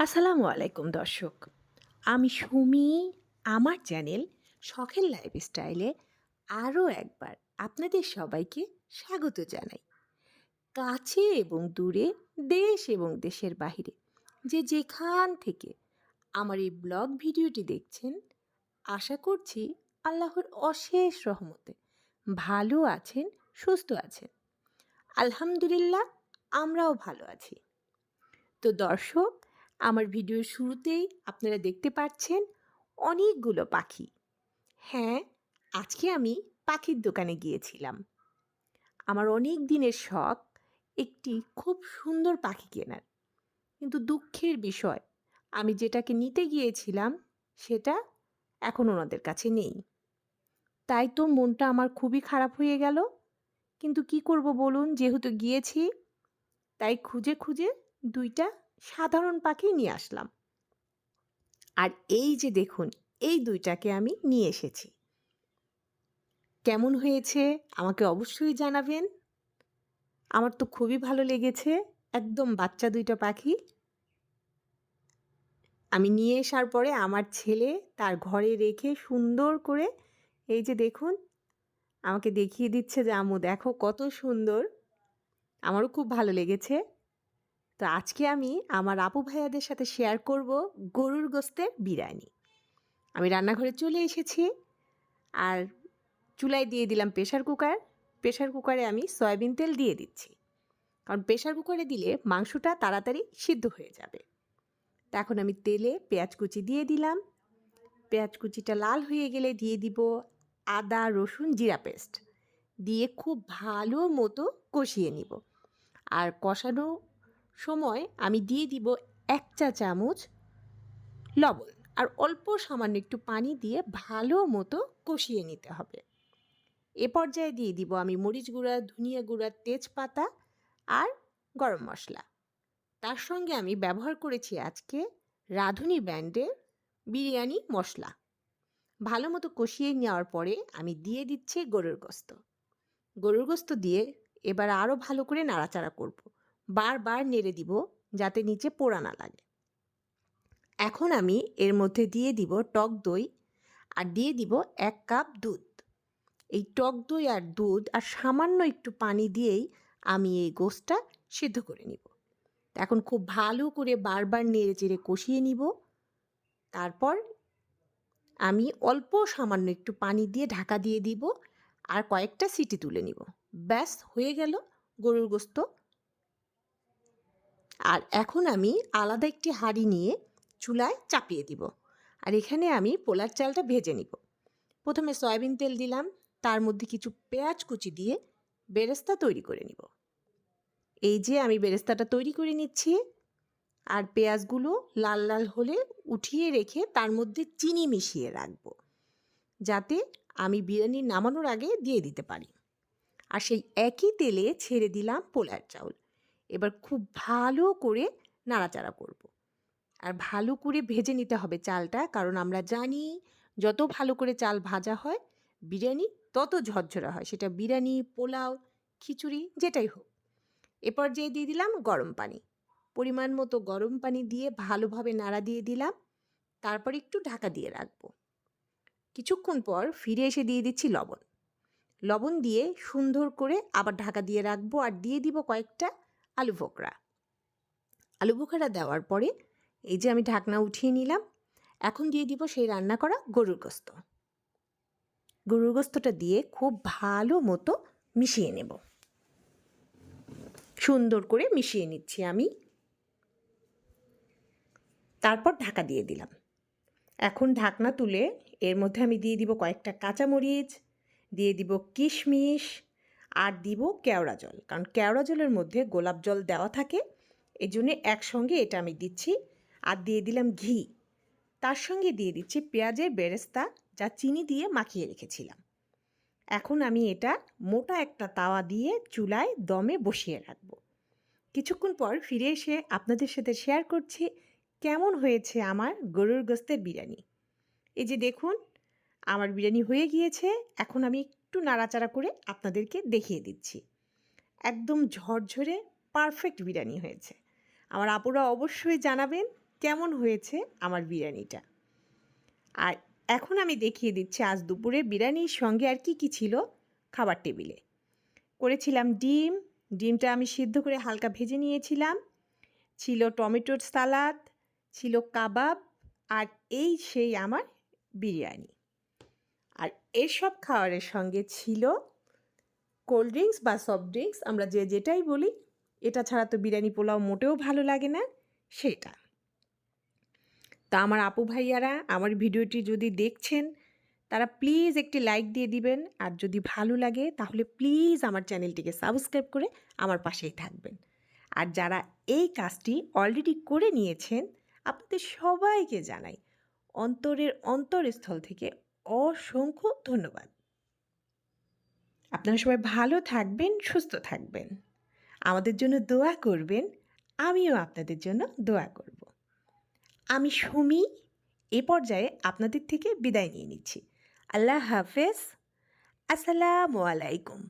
আসসালামু আলাইকুম, দর্শক। আমি সুমি, আমার চ্যানেল শখের লাইফস্টাইলে আরও একবার আপনাদের সবাইকে স্বাগত জানাই। কাছে এবং দূরে, দেশ এবং দেশের বাহিরে যে যেখান থেকে আমার এই ব্লগ ভিডিওটি দেখছেন, আশা করছি আল্লাহর অশেষ রহমতে ভালো আছেন, সুস্থ আছেন। আলহামদুলিল্লাহ, আমরাও ভালো আছি। তো দর্শক আমার ভিডিওর শুরুতেই আপনারা দেখতে পাচ্ছেন অনেকগুলো পাখি। হ্যাঁ আজকে আমি পাখির দোকানে গিয়েছিলাম। আমার অনেক দিনের শখ একটি খুব সুন্দর পাখি কেনার। কিন্তু দুঃখের বিষয়, আমি যেটাকে নিতে গিয়েছিলাম সেটা এখন ওনাদের কাছে নেই। তাই তো মনটা আমার খুবই খারাপ হয়ে গেল। কিন্তু কি করব বলুন, যেহেতু গিয়েছি, তাই খুঁজে খুঁজে দুইটা সাধারণ পাখি নিয়ে আসলাম। আর এই যে দেখুন, এই দুইটাকে আমি নিয়ে এসেছি। কেমন হয়েছে আমাকে অবশ্যই জানাবেন। আমার তো খুবই ভালো লেগেছে, একদম বাচ্চা দুইটা পাখি। আমি নিয়ে আসার পরে আমার ছেলে তার ঘরে রেখে সুন্দর করে, এই যে দেখুন, আমাকে দেখিয়ে দিচ্ছে যে আমু দেখো কত সুন্দর। আমারও খুব ভালো লেগেছে। তো আজকে আমি আমার আপু ভাইয়াদের সাথে শেয়ার করব গরুর গোস্তের বিরিয়ানি। আমি রান্নাঘরে চলে এসেছি আর চুলায় দিয়ে দিলাম প্রেশার কুকার প্রেশার কুকারে আমি সয়াবিন তেল দিয়ে দিচ্ছি। কারণ প্রেশার কুকারে দিলে মাংসটা তাড়াতাড়ি সিদ্ধ হয়ে যাবে। তা এখন আমি তেলে পেঁয়াজ কুচি দিয়ে দিলাম। পেঁয়াজ কুচিটা লাল হয়ে গেলে দিয়ে দিব আদা, রসুন, জিরা পেস্ট। দিয়ে খুব ভালো মতো কষিয়ে নিব। আর কষানো সময় আমি দিয়ে দিব এক চা চামচ লবণ আর অল্প সামান্য একটু পানি দিয়ে ভালো মতো কষিয়ে নিতে হবে। এ পর্যায়ে দিয়ে দিব আমি মরিচ গুঁড়া, ধনিয়া গুঁড়া, তেজপাতা আর গরম মশলা। তার সঙ্গে আমি ব্যবহার করেছি আজকে রাঁধুনি ব্র্যান্ডের বিরিয়ানি মশলা। ভালো মতো কষিয়ে নেওয়ার পরে আমি দিয়ে দিচ্ছি গরুর গোস্ত। গরুর গোস্ত দিয়ে এবার আরও ভালো করে নাড়াচাড়া করব। বারবার নেড়ে দিব যাতে নিচে পোড়া না লাগে। এখন আমি এর মধ্যে দিয়ে দিব টক দই আর দিয়ে দিব এক কাপ দুধ। এই টক দই আর দুধ আর সামান্য একটু পানি দিয়েই আমি এই গোস্তটা সিদ্ধ করে নিব। এখন খুব ভালো করে বারবার নেড়ে চেড়ে কষিয়ে নিব। তারপর আমি অল্প সামান্য একটু পানি দিয়ে ঢাকা দিয়ে দিব আর কয়েকটা সিটি তুলে নিব। ব্যাস, হয়ে গেল গরুর গোস্ত। আর এখন আমি আলাদা একটি হাঁড়ি নিয়ে চুলায় চাপিয়ে দিব। আর এখানে আমি পোলার চালটা ভেজে নিব। প্রথমে সয়াবিন তেল দিলাম, তার মধ্যে কিছু পেঁয়াজ কুচি দিয়ে বেরেস্তা তৈরি করে নিব। এই যে আমি বেরেস্তাটা তৈরি করে নিচ্ছি, আর পেঁয়াজগুলো লাল লাল হলে উঠিয়ে রেখে তার মধ্যে চিনি মিশিয়ে রাখব, যাতে আমি বিরিয়ানি নামানোর আগে দিয়ে দিতে পারি। আর সেই একই তেলে ছেড়ে দিলাম পোলার চাউল। এবার খুব ভালো করে নাড়াচাড়া করব। আর ভালো করে ভেজে নিতে হবে চালটা, কারণ আমরা জানি যত ভালো করে চাল ভাজা হয়, বিরিয়ানি তত ঝরঝরা হয়। সেটা বিরিয়ানি, পোলাও, খিচুড়ি, যেটাই হোক। এরপর যে দিয়ে দিলাম গরম পানি। পরিমাণ মতো গরম পানি দিয়ে ভালোভাবে নাড়া দিয়ে দিলাম। তারপর একটু ঢাকা দিয়ে রাখব। কিছুক্ষণ পর ফিরে এসে দিয়ে দিচ্ছি লবণ। লবণ দিয়ে সুন্দর করে আবার ঢাকা দিয়ে রাখব আর দিয়ে দিব কয়েকটা আলু বোখরা আলু বোখরা দেওয়ার পরে এই যে আমি ঢাকনা উঠিয়ে নিলাম, এখন দিয়ে দিব সেই রান্না করা গরুর গোস্ত। গরুর গোস্তটা দিয়ে খুব ভালো মতো মিশিয়ে নেব। সুন্দর করে মিশিয়ে নিচ্ছি আমি। তারপর ঢাকা দিয়ে দিলাম। এখন ঢাকনা তুলে এর মধ্যে আমি দিয়ে দিব কয়েকটা কাঁচামরিচ, দিয়ে দিব কিশমিশ আর দিব কেওড়া জল। কারণ কেওড়া জলের মধ্যে গোলাপ জল দেওয়া থাকে এই জন্যে একসঙ্গে এটা আমি দিচ্ছি। আর দিয়ে দিলাম ঘি। তার সঙ্গে দিয়ে দিচ্ছি পেঁয়াজের বেরেস্তা যা চিনি দিয়ে মাখিয়ে রেখেছিলাম। এখন আমি এটা মোটা একটা তাওয়া দিয়ে চুলায় দমে বসিয়ে রাখব। কিছুক্ষণ পর ফিরে এসে আপনাদের সাথে শেয়ার করছি কেমন হয়েছে আমার গরুর গোস্তের বিরিয়ানি। এই যে দেখুন, আমার বিরিয়ানি হয়ে গিয়েছে। এখন আমি একটু নাড়াচাড়া করে আপনাদেরকে দেখিয়ে দিচ্ছি। একদম ঝরঝরে পারফেক্ট বিরিয়ানি হয়েছে। আমার আপুরা অবশ্যই জানাবেন কেমন হয়েছে আমার বিরিয়ানিটা। আর এখন আমি দেখিয়ে দিচ্ছি, আজ দুপুরে বিরিয়ানির সঙ্গে আর কি কি ছিল খাবার টেবিলে। করেছিলাম ডিম, ডিমটা আমি সিদ্ধ করে হালকা ভেজে নিয়েছিলাম। ছিল টমেটোর সালাদ, ছিল কাবাব, আর এই সেই আমার বিরিয়ানি। আর এসব খাবারের সঙ্গে ছিল কোল্ড ড্রিঙ্কস বা সফট ড্রিঙ্কস আমরা যে যেটাই বলি, এটা ছাড়া তো বিরিয়ানি পোলাও মোটেও ভালো লাগে না, সেটা। তা আমার আপু ভাইয়ারা, আমার ভিডিওটি যদি দেখছেন, তারা প্লিজ একটি লাইক দিয়ে দিবেন, আর যদি ভালো লাগে, তাহলে প্লিজ আমার চ্যানেলটিকে সাবস্ক্রাইব করে আমার পাশেই থাকবেন। আর যারা এই কাজটি অলরেডি করে নিয়েছেন, আপনাদের সবাইকে জানাই, অন্তরের অন্তরস্থল থেকে অসংখ্য ধন্যবাদ। আপনারা সবাই ভালো থাকবেন, সুস্থ থাকবেন। আমাদের জন্য দোয়া করবেন, আমিও আপনাদের জন্য দোয়া করব। আমি সুমি, এ পর্যায়ে আপনাদের থেকে বিদায় নিয়ে নিচ্ছি। আল্লাহ হাফেজ। আসসালামু আলাইকুম।